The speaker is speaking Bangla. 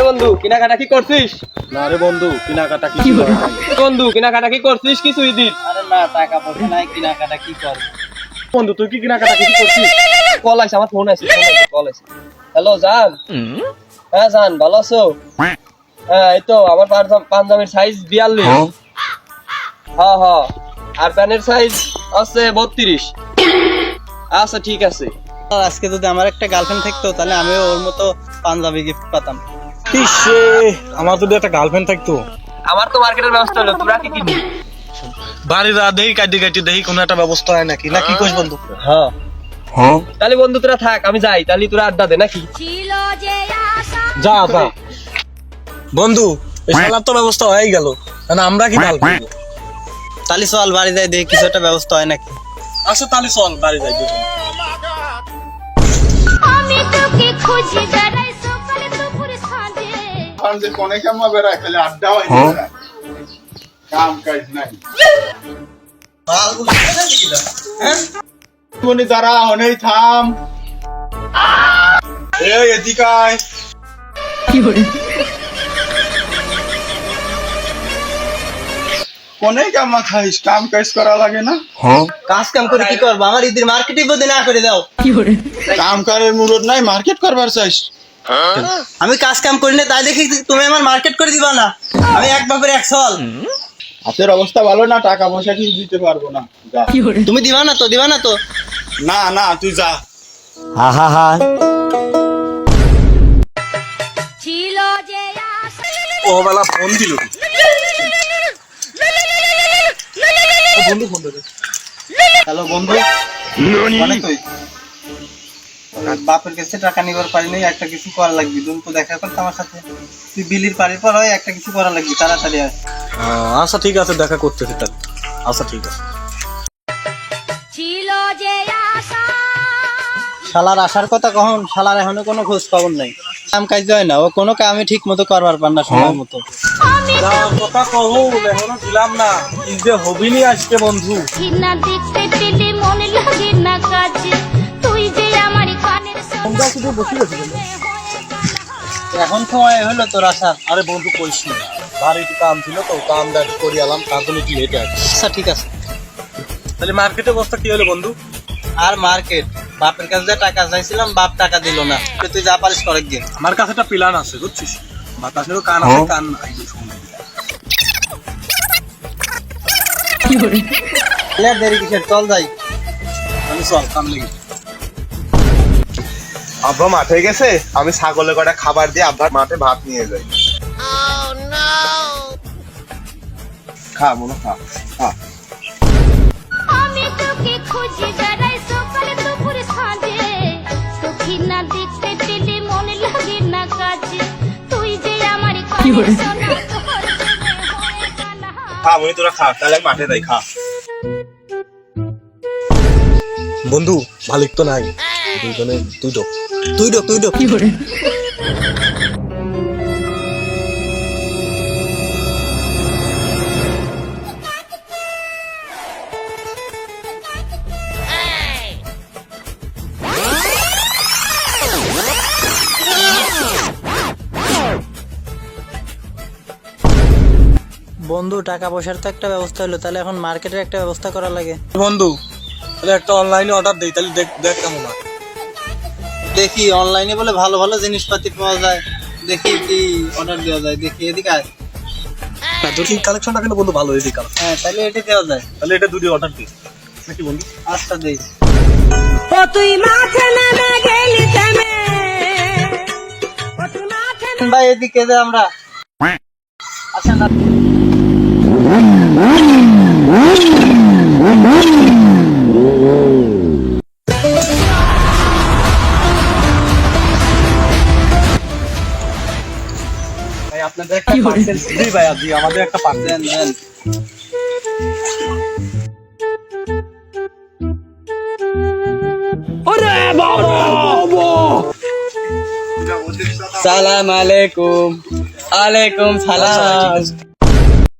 বন্ধু কেনাকাটা কি করছিস? না রে বন্ধু কেনাকাটা করা বন্ধু কেনাকাটা কি করছিস কিছুই দিন? আরে না টাকা পয়সা নাই কেনাকাটা কি কর বন্ধু তুই কি কেনাকাটা কিছু করছিস? কল আছে আমার ফোন আছে কল আছে হ্যালো জান? হ্যাঁ জান ভালো আছো? হ্যাঁ এই তো আমার পাঞ্জাব- পাঞ্জাবির সাইজ বিয়াল্লিশ। হ্যাঁ। হ্যাঁ আর প্যান্টের সাইজ আছে বত্রিশ। আচ্ছা ঠিক আছে। আজকে যদি আমার একটা গার্লফ্রেন্ড থাকতো তাহলে আমিও ওর মতো পাঞ্জাবি গিফট পাতাম। ইস আমার যদি একটা গার্লফ্রেন্ড থাকতো? আমার তো মার্কেটের ব্যবস্থা হলো তোরা কি কিনবি? বাড়ির দেহি কাটি কাটি দেহি কোনো একটা ব্যবস্থা হয় নাকি? না কি কইস বন্ধু? হ্যাঁ। হ্যাঁ? তাহলে বন্ধু তোরা থাক আমি যাই তাহলে তোরা আড্ডা দে নাকি? যে যা বন্ধু এই শালার তো ব্যবস্থা হয়ে গেল। না আমরা কি ডাল করব তাহলে চল বাড়ি যাই দেখি কিছু একটা ব্যবস্থা হয় নাকি। আচ্ছা তাহলে চল বাড়ি যাই দুজন। তোকে খুঁজি বেড়াই সকালে দুপুর সাঁঝে এখন যে কোনে কেমন বেড়ায় খালি আড্ডা হয় কাম কাজ নাই। মনি দাঁড়া হনেই থাম। এদিকায় কি আয়। কোনে কেমন খাইস? কাম কাজ করা লাগে না? কাজ কাম করে কি করব? আমার ঈদের মার্কেটিং বদি না করে দাও। কাম কারের মুরত নাই মার্কেট করবার চাইস। আমি কাজ কাম করি না তাই দেখি তুমি আমার মার্কেট করে দিবা না। আমি এক বাপের এক সল হাতের অবস্থা ভালো না টাকা পয়সা কিছু দিতে পারব না। যা। তুমি দিবা না তো দিবা না তো। না না তুই যা। ছিল যে আশা ও বেলা ফোন দিল কি? ও বন্ধু ফোন দিল হ্যালো বন্ধু। মানে বাপের কাছে টাকা নিবার পারিনি একটা কিছু করা লাগবে। তুমি তো দেখা করতে আমার সাথে। তুই বিলির পাড়ির পর হয় একটা কিছু করা লাগবে তাড়াতাড়ি আয়। আচ্ছা ঠিক আছে দেখা করতেছি তাহলে। আচ্ছা ঠিক আছে। ছিল যে আশা। শালার আসার কথা কখন শালার এখনও কোনো খোঁজ খবর নাই। কাম কাজ হয় না ও কোনো কামে ঠিক মতো করবার পার না সময় মতো। কথা কহু এখনও দিলাম না। কি যে হবিনি আজকে বন্ধু। ঘৃণা দেখতে পেলে মনে লাগে না কাজে। তুই যে আমার কানের তোমরা শুধু বসে গেছো এখন সময় হলো তোর আসার আরে বন্ধু কইস না। বাড়িতে কাম ছিল তো কামটা করি আলাম তার জন্য কি লেটে আছে। আচ্ছা ঠিক আছে। তাহলে মার্কেটের অবস্থা কি হলো বন্ধু? আর মার্কেট বাপের কাছে যা টাকা চাইছিলাম বাপ টাকা দিল না। তুই যা পারিস করেক দিন আমার কাছে একটা প্ল্যান আছে বুঝছিস? বাতাসেরও কান আছে কান নাই দেরি কিসের? চল যাই। আমি চল কাম আব্বা মাঠে গেছে? আমি ছাগলে কটা খাবার দিয়ে আব্বার মাঠে ভাত নিয়ে যাই। খা মনে খা খা। দেখতে পেলে মনে লাগে না কাজে। তুই যে আমার খা মনে তোরা খা তাহলে মাঠে যাই খা। বন্ধু মালিক তো নাই। দুইজনে তুই ডক তুই ডক তুই ডোক বন্ধু টাকা পয়সার তো একটা ব্যবস্থা হলো তাহলে এখন মার্কেটের একটা ব্যবস্থা করা লাগে। বন্ধু তাহলে একটা অনলাইনে অর্ডার দেই তাহলে দেখ দেখ কেমন হয়। দেখি অনলাইনে বলে ভালো ভালো জিনিসপাতি পাওয়া যায় দেখি কি অর্ডার দেওয়া যায় দেখি এদিকে আয়। দেখি কালেকশনটা কিন্তু বন্ধু ভালো এদিকে হ্যাঁ তাহলে এটা দেওয়া যায়। তাহলে এটা দুটি অর্ডার দিই। নাকি বন্ধু? আচ্ছা দেই। ভাই এদিকে যে আমরা। আচ্ছা না। আপনাদের একটা পার্সেল দিই ভাই আজকে আমাদের একটা পার্সেল দেন। দেন সালাম আলাইকুম। আলাইকুম সালাম।